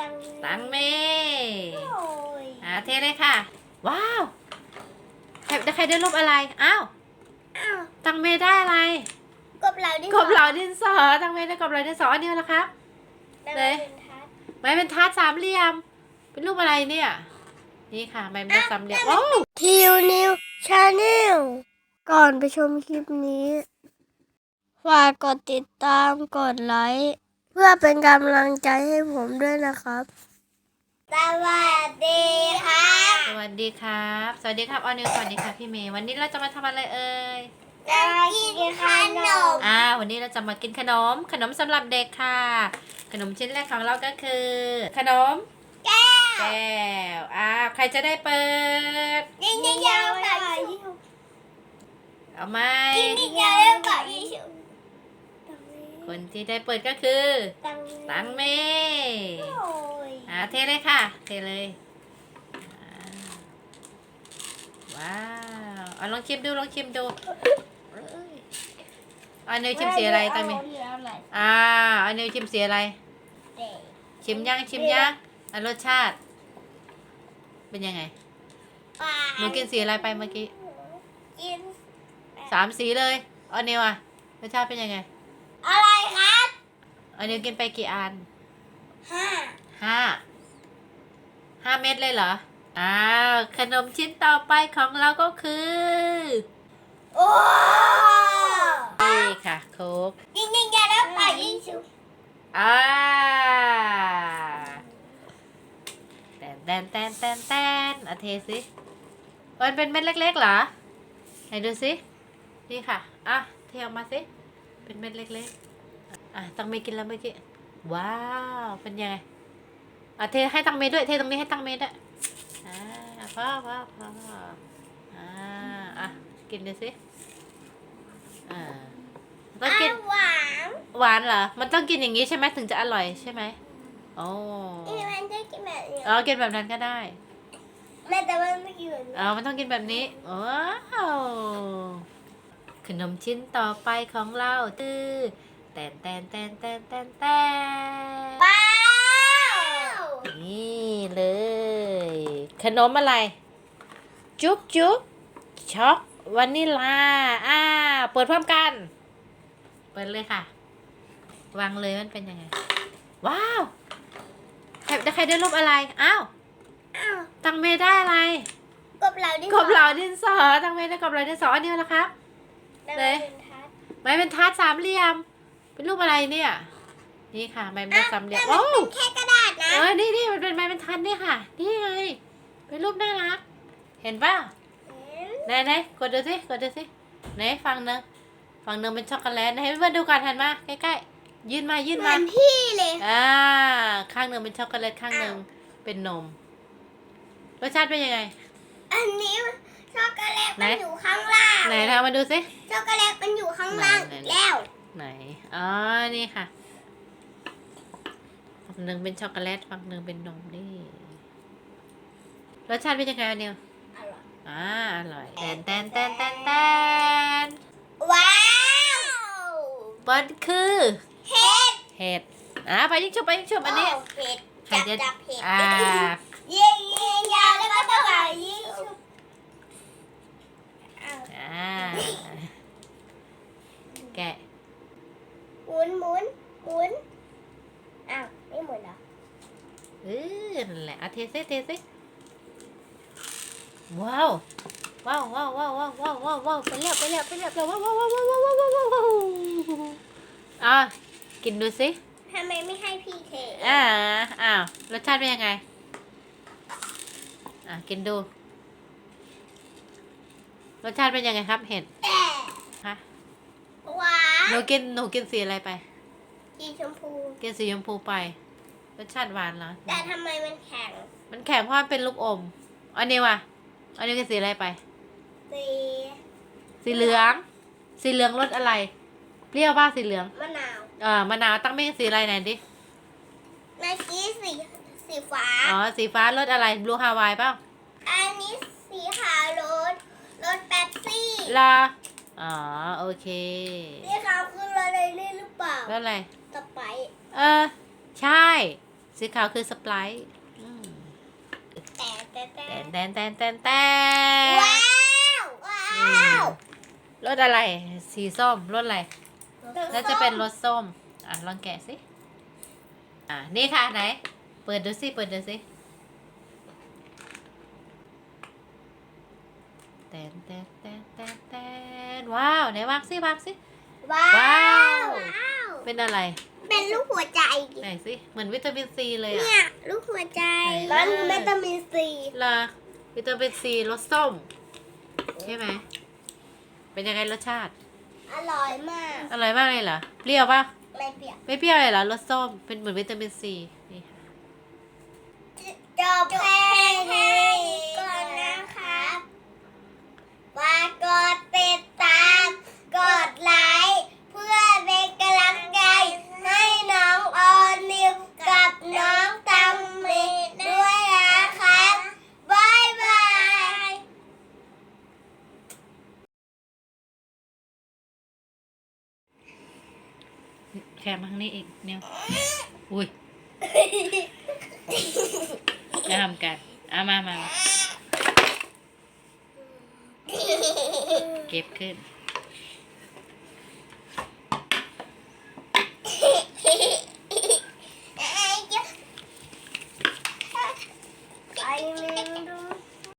ตังตังเมโอ้ยอ่าเทเลยค่ะ ว้าวใครใครได้รูปอะไร อ้าว อ้าวตังเมได้อะไร กบเหลาดิกบเหลาดินสอ ตังเมได้กบเหลาดินสออันเดียวนะครับตังเลยเป็นทัดไม่เป็นทัดสามเหลี่ยม เป็นรูปอะไรเนี่ย นี่ค่ะไม่เป็นสามเหลี่ยม โอ้ทิวนิวชาแนลก่อนไปชมคลิปนี้ ฝากกดติดตาม กดไลค์เพื่อเป็นกำลังใจให้ผมด้วยนะครับ สวัสดีครับ สวัสดีครับ สวัสดีครับออนิวสวัสดีค่ะพี่เมย์ วันนี้เราจะมาทำอะไรเอ่ย จะกินขนม อ่า วันนี้เราจะมากินขนม ขนมสำหรับเด็กค่ะ ขนมชิ้นแรกของเราก็คือ ขนม แก้ว แก้วอ่าใครจะได้เปิดยิงยิงยาวกับยิงเอาไหมยิงยิงยาวกับยิง คนที่ได้เปิดก็คือ ตังตังเมโอ้ยอ่าเทเลยค่ะ เทเลยอ่าว้าวเอาลองชิมดูลองชิมดูเอ้ยอันนิวชิมสีอะไรตังเมอ่าอันนิวชิมสีอะไรชิมยังชิมยังอันรสชาติ เป็นยังไงหนูกินสีอะไรไปเมื่อกี้กิน สามสีเลยอันนิวอะรสชาติเป็นยังไงอะไรครับ อันนิวกินไปกี่อันห้าห้าห้าเม็ดเลยเหรออ้าวขนมชิ้นต่อไปของเราก็คือโอ้นี่ค่ะโค้กยิงยิงยาวแล้วกับยิงชุบอ่าแตนแตนแตนแตนแตนอะเทสิมันเป็นเม็ดเล็กๆเหรอไหนดูสินี่ค่ะอะเทออกมาสิเป็นเม็ดเล็กๆ อะตังเมย์กินแล้วเมื่อกี้ ว้าว เป็นยังไง อะเทให้ตังเมย์ด้วย เทตรงนี้ให้ตังเมย์ด้วย อ่าพ่อพ่อพ่ออ่า อะ กินดูสิ อ่าต้องกิน หวาน หวานเหรอ มันต้องกินอย่างนี้ใช่ไหมถึงจะอร่อยใช่ไหมโอ้อีมันจะกินแบบนี้อ๋อ กินแบบนั้นก็ได้แม่แต่ว่าไม่กินแบบนี้อ๋อ มันต้องกินแบบนี้ ว้าว ขนมชิ้นต่อไปของเราคือ แตนแตนแตนแตนแตนแตนป้าวนี่เลย ขนมอะไร จุ๊บจุ๊บช็อกวานิลลา อ่า เปิดพร้อมกัน เปิดเลยค่ะ วางเลยมันเป็นยังไง ว้าวใครใครได้รูปอะไร อ้าว อ้าวตังเมได้อะไร กบเหลาดิกบเหลาดินสอตังเมได้กบเหลาดินสออันเดียวนะครับ เลย ไม่เป็นทัดสามเหลี่ยม เป็นรูปอะไรเนี่ย นี่ค่ะไม้บรรทัดสามเหลี่ยมโอ้โอ้แค่กระดาษนะเออนี่นี่มันเป็นไม้บรรทัดนี่ค่ะ นี่ไง เป็นรูปน่ารัก เห็นป่ะไหนไหนกดดูสิกดดูสิไหนฟังหนึ่งฟังหนึ่งเป็นช็อกโกแลตให้เพื่อนๆดูก่อนหันมาใกล้ๆยื่นมายื่นเหมืมาอนพี่เลยอ่าข้างหนึ่งเป็นช็อกโกแลตข้างหนึ่งเป็นนมรสชาติเป็นยังไง อันนี้ช็อกโกแลตไหนมันอยู่ข้างล่างไหนทำมาดูสิช็อกโกแลตมันอยู่ข้างล่างไหนไหนแล้ว ไหน อ๋อ นี่ค่ะ ฝั่งหนึ่งเป็นช็อกโกแลต ฝั่งหนึ่งเป็นนมนี่ รสชาติเป็นยังไงอันเนียวอ่า อร่อยแตนแตนแตนแตนแตนว้าวมันคือเห็ด เห็ด อ่า ไปยิ่งชุบไปยิ่งชุบอันนี้โเห็ดใครจับจะจับเห็ดอ่ายิงยิงยาวแล้วก็ต้องหายิงชุบอ้าวอ่าแกะห มุนหมุนหมุนอ้าวไม่หมุนเหรอเออนั่นแหละเอาเทซิเทซิว้าวว้าวว้าวว้าวว้าวว้าวว้าวว้าวไปแล้วไปแล้วไปแล้วว้าวว้าวว้าวว้าวว้าวว้าวว้าวว้าวว้าวอะกินดูสิทำไมไม่ให้พี่เทอ่าอ้าวรสชาติเป็นยังไงอะกินดู รสชาติเป็นยังไงครับเห็ดแต่ฮะ หวานหนูกินหนูกินสีอะไรไป สีชมพู กินสีชมพูไปรสชาติหวานเหรอ แต่ทำไมมันแข็ง มันแข็งเพราะมันเป็นลูกอม อันนี้ว่ะ อันนี้กินสีอะไรไป สี สีเหลือง สีเหลืองรสอะไร เปรี้ยวป่ะสีเหลือง มะนาว เออมะนาวตั้งไม่สีอะไรไหนดิเมื่อกี้สีสีฟ้า อ๋อ สีฟ้ารสอะไรบลูฮาวายเปล่าอันนี้สีขาวรสรสแป๊บซี่ลา อ๋อ โอเคสีขาวคือรสอะไรนี่หรือเปล่ารสอะไร สไปซ์เออ ใช่สสีขาวคือสไปร์อืมแต่แต่แต่แตนแตนแตนแตนแตว้านวว้าวรถอะไร สีส้ม รถอะไร น่าจะเป็นรสส้ม อะ ลองแกะสิ อะ นี่ค่ะไหน เปิดดูสิ เปิดดูสิ แตนแตนแตนแตนแตนว้าวไหนวางสิวางสิว้าว้าววว้าว เป็นอะไร เป็นลูกหัวใจไหนสิเหมือนวิตามินซีเลยอะเนี่ยลูกหัวใจไหนมันวิตามินซีลาวิตามินซีรสส้มใช่ไหมเป็นยังไงรสชาติ อร่อยมาก อร่อยมากเลยเหรอเปรี้ยวปะไม่เปรี้ยวไม่เปรี้ยวเลยเหรอรสส้มเป็นเหมือนวิตามินซีนี่ค่ะจบแค่นี้ก่อนนะครับฝากกดติดตาม กดไลค์ เพื่อเป็นกำลังใจให้น้องออนนิวกับน้องตัมมีด้วยนะครับบายบาย แค่มาทางนี้อีกเนี่ยอุ้ยจะทำกันเอามามามาเก็บขึ้น